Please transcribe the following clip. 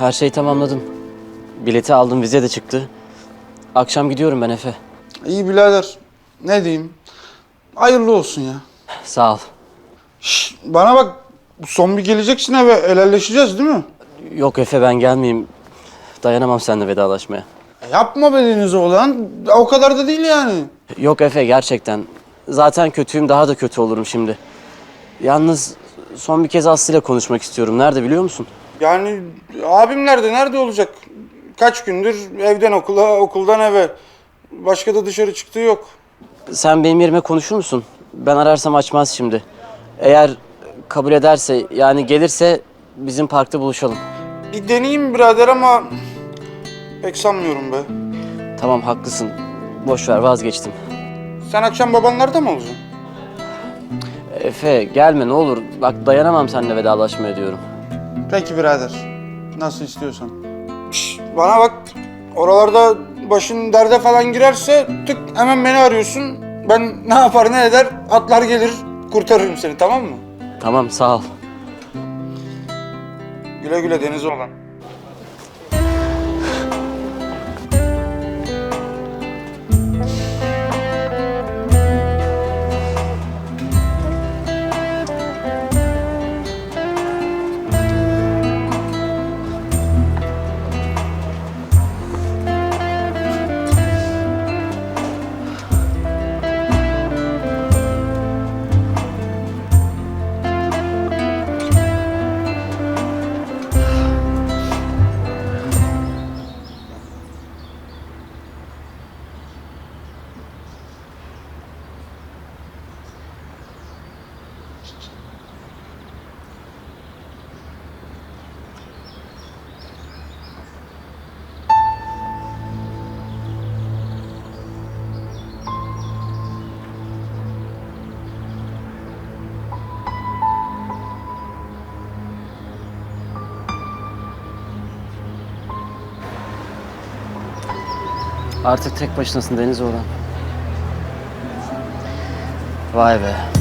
Her şeyi tamamladım. Bileti aldım, vize de çıktı. Akşam gidiyorum ben Efe. İyi birader. Ne diyeyim? Hayırlı olsun ya. Sağ ol. Şş, bana bak. Son bir geleceksin eve. Helalleşeceğiz değil mi? Yok Efe ben gelmeyeyim. Dayanamam seninle vedalaşmaya. E, Yapma be Deniz oğlan. O kadar da değil yani. Yok Efe gerçekten. Zaten kötüyüm daha da kötü olurum şimdi. Yalnız son bir kez Aslı ile konuşmak istiyorum. Nerede biliyor musun? Yani abim nerede? Nerede olacak? Kaç gündür evden okula, okuldan eve. Başka da dışarı çıktığı yok. Sen benim yerime konuşur musun? Ben ararsam açmaz şimdi. Eğer kabul ederse yani gelirse bizim parkta buluşalım. Bir deneyeyim birader ama pek sanmıyorum be. Tamam haklısın. Boş ver vazgeçtim. Sen akşam babanlarda mı olacaksın? Efe gelme ne olur. Bak dayanamam seninle vedalaşmaya diyorum. Peki birader. Nasıl istiyorsan. Şş, bana bak. Oralarda başın derde falan girerse tık hemen beni arıyorsun. Ben ne yapar ne eder atlar gelir kurtarırım seni tamam mı? Tamam sağ ol. Güle güle deniz olan. Artık tek başınasın Deniz Oğlan. Vay be.